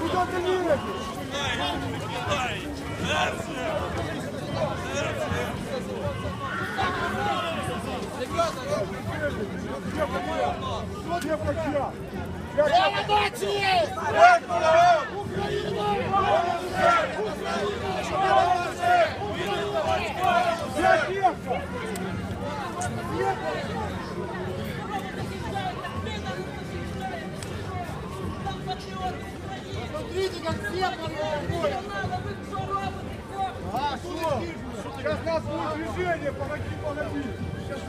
Куда ты едешь? Украина! Украина! Смотрите, как все подходят. А, что? Сейчас нас будет движение, помоги, помоги. Сейчас